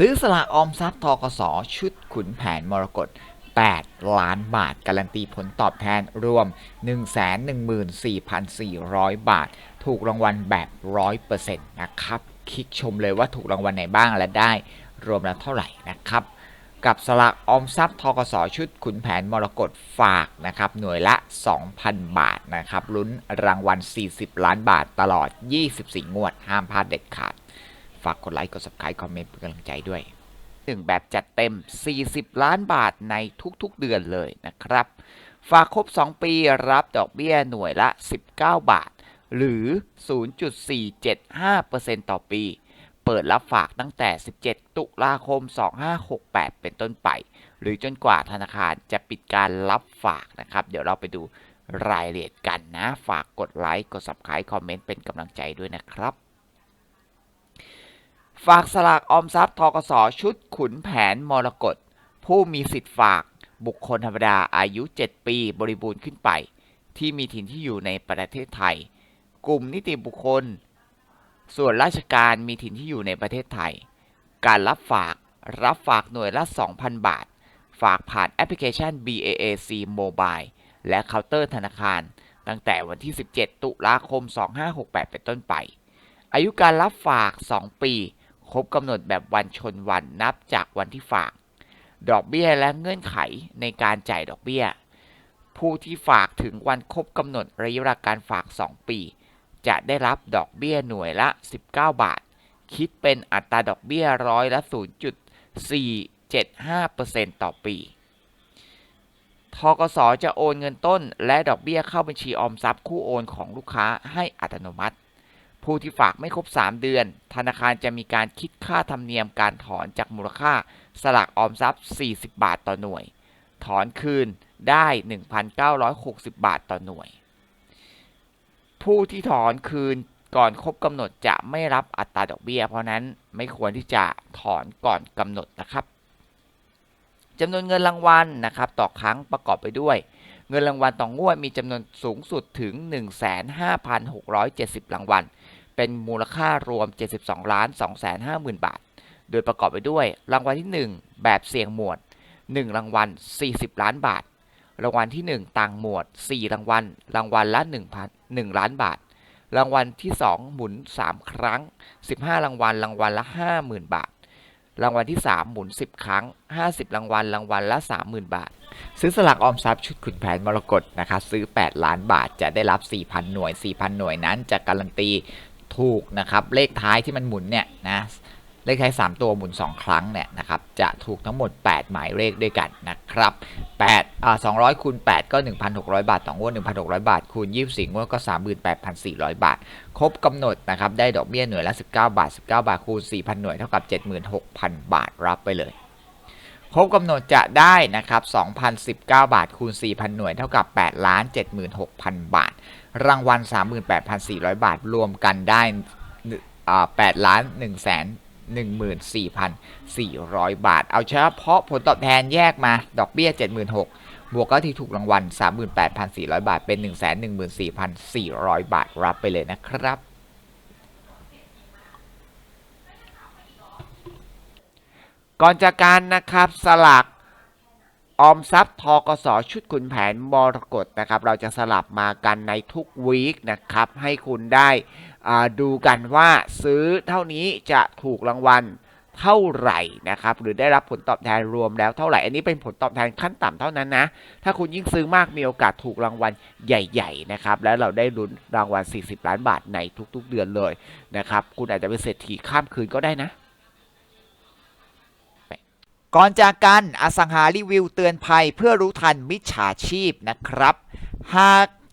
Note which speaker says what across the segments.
Speaker 1: ซื้อสลากออมทรัพย์ทกสชุดขุนแผนมรกต8 ล้านบาท การันตีผลตอบแทนรวม 114,400 บาท ถูกรางวัลแบบ 100%นะครับ คลิกชมเลยว่าถูกรางวัลไหนบ้างและได้รวมแล้วเท่าไหร่นะครับ กับสลากออมทรัพย์ทกสชุดขุนแผนมรกตฝากนะครับ หน่วยละ 2,000 บาทนะครับลุ้นรางวัล 40 ล้านบาทตลอด 24 งวด ห้ามพลาดเด็ดขาด ฝากกดไลค์ กด subscribe คอมเมนต์เป็นกำลังใจด้วยหนึ่งแบบจัดเต็ม 40 ล้านบาทในทุกๆเดือนเลยนะครับ ฝากครบ 2 ปีรับดอกเบี้ยหน่วยละ 19 บาท หรือ 0.475%ต่อปี เปิดรับฝากตั้งแต่ 17 ตุลาคม 2568 เป็นต้นไป หรือจนกว่าธนาคารจะปิดการรับฝากนะครับ เดี๋ยวเราไปดูรายละเอียดกันนะ ฝากกดไลค์ กด subscribe คอมเมนต์เป็นกำลังใจด้วยนะครับ ฝากสลากออมทรัพย์ทกสชุดขุนแผนมรกตผู้มีสิทธิ์ฝากบุคคลธรรมดาอายุ 7 ปีบริบูรณ์ขึ้นไป ที่มีถิ่นที่อยู่ในประเทศไทย กลุ่มนิติบุคคล ส่วนราชการมีถิ่นที่อยู่ในประเทศไทย การรับฝากรับฝากหน่วยละ 2,000 บาท ฝากผ่านแอปพลิเคชัน BAAC Mobile และเคาน์เตอร์ธนาคาร ตั้งแต่วันที่ 17 ตุลาคม 2568 เป็นต้นไป อายุการรับฝาก 2 ปี ครบกำหนดแบบวันชนวันนับจากวันที่ฝาก ดอกเบี้ยและเงื่อนไขในการจ่ายดอกเบี้ย ผู้ที่ฝากถึงวันครบกำหนดระยะเวลาการฝาก 2 ปี จะได้รับดอกเบี้ยหน่วยละ 19 บาท คิดเป็นอัตราดอกเบี้ยร้อยละ 0.475%ต่อปีทกสจะโอนเงินต้นและดอกเบี้ยเข้าบัญชีออมทรัพย์คู่โอนของลูกค้าให้อัตโนมัติ ผู้ที่ฝากไม่ครบ 3 เดือน ธนาคารจะมีการคิดค่าธรรมเนียมการถอนจากมูลค่าสลากออมทรัพย์ 40 บาทต่อหน่วย ถอนคืนได้ 1,960 บาทต่อหน่วย ผู้ที่ถอนคืนก่อนครบกำหนดจะไม่รับอัตราดอกเบี้ย เพราะนั้นไม่ควรที่จะถอนก่อนกำหนดนะครับจำนวนเงินรางวัลนะครับ ต่อครั้งประกอบไปด้วย เงินรางวัลต่องวดมีจำนวนสูงสุดถึง 15,670 รางวัล เป็นมูลค่ารวม 72ล้าน250,000 บาท โดยประกอบไปด้วย รางวัลที่ 1 แบบเสี่ยงหมวด 1 รางวัล 40 ล้านบาท รางวัลที่ 1 ต่างหมวด 4 รางวัล รางวัลละ1,000 1ล้านบาท รางวัลที่ 2 หมุน 3 ครั้ง 15 รางวัล รางวัลละ 50,000 บาท รางวัลที่ 3 หมุน 10 ครั้ง 50 รางวัล รางวัลละ 30,000 บาท ซื้อสลากออมทรัพย์ชุดขุนแผนมรกตนะครับซื้อ 8 ล้านบาทจะได้รับ 4,000 หน่วย 4,000 หน่วยนั้นจะการันตีถูกนะครับ เลขท้ายที่มันหมุนเนี่ยนะ เลขท้าย3ตัวหมุน 2 ครั้งเนี่ยนะครับจะถูกทั้งหมด 8 หมายเลขด้วยกันนะครับ8อ่า200คูณ8ก็ 1,600 บาท ต่องวด 1,600 บาทคูณ 24 งวดก็ 38,400 บาท ครบกำหนดนะครับได้ดอกเบี้ยหน่วยละ 19 บาท 19 บาทคูณ 4,000 หน่วยเท่ากับ 76,000 บาทรับไปเลยครบกำหนดจะได้นะครับ2,019 บาทคูณ 4,000 หน่วยเท่ากับ 8 ล้าน 76,000 บาท รางวัล 38,400 บาท รวมกันได้8ล้าน1แสน 14,400 บาท เอาเฉพาะผลตอบแทนแยกมาดอกเบี้ย 76,000บวกก็ที่ถูกรางวัล 38,400 บาท เป็น 114,400 บาท รับไปเลยนะครับ ก่อนจากการนะครับสลากออมทรัพย์ทกสชุดขุนแผนมรกตนะครับ เราจะสลับมากันในทุกวีคนะครับ ให้คุณได้ ดูกันว่าซื้อเท่านี้จะถูกรางวัลเท่าไหร่นะครับ หรือได้รับผลตอบแทนรวมแล้วเท่าไหร่ อันนี้เป็นผลตอบแทนขั้นต่ำเท่านั้นนะ ถ้าคุณยิ่งซื้อมากมีโอกาสถูกรางวัลใหญ่ ๆ นะครับ และเราได้ลุ้นรางวัล 40 ล้านบาทในทุกๆเดือนเลยนะครับ คุณอาจจะเป็นเศรษฐีข้ามคืนก็ได้นะก่อนจากกันอสังหารีวิวเตือนภัยเพื่อรู้ทันมิจฉาชีพนะครับ หาก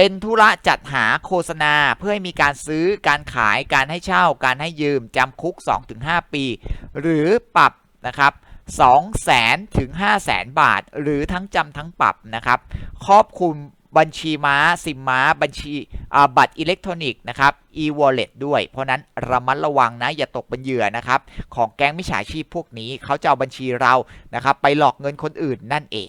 Speaker 2: เป็นธุระจัดหาโฆษณาเพื่อให้มีการซื้อการขายการให้เช่า การให้ยืมจำคุก 2-5 ปี หรือปรับนะครับ2แสนถึง5แสนบาท หรือทั้งจำทั้งปรับนะครับครอบคลุมบัญชีม้าซิมม้า บัญชีบัตรอิเล็กทรอนิกส์นะครับ e-wallet ด้วย เพราะนั้นระมัดระวังนะอย่าตกเป็นเหยื่อนะครับ ของแก๊งมิจฉาชีพพวกนี้เขาจะเอาบัญชีเรานะครับ ไปหลอกเงินคนอื่นนั่นเอง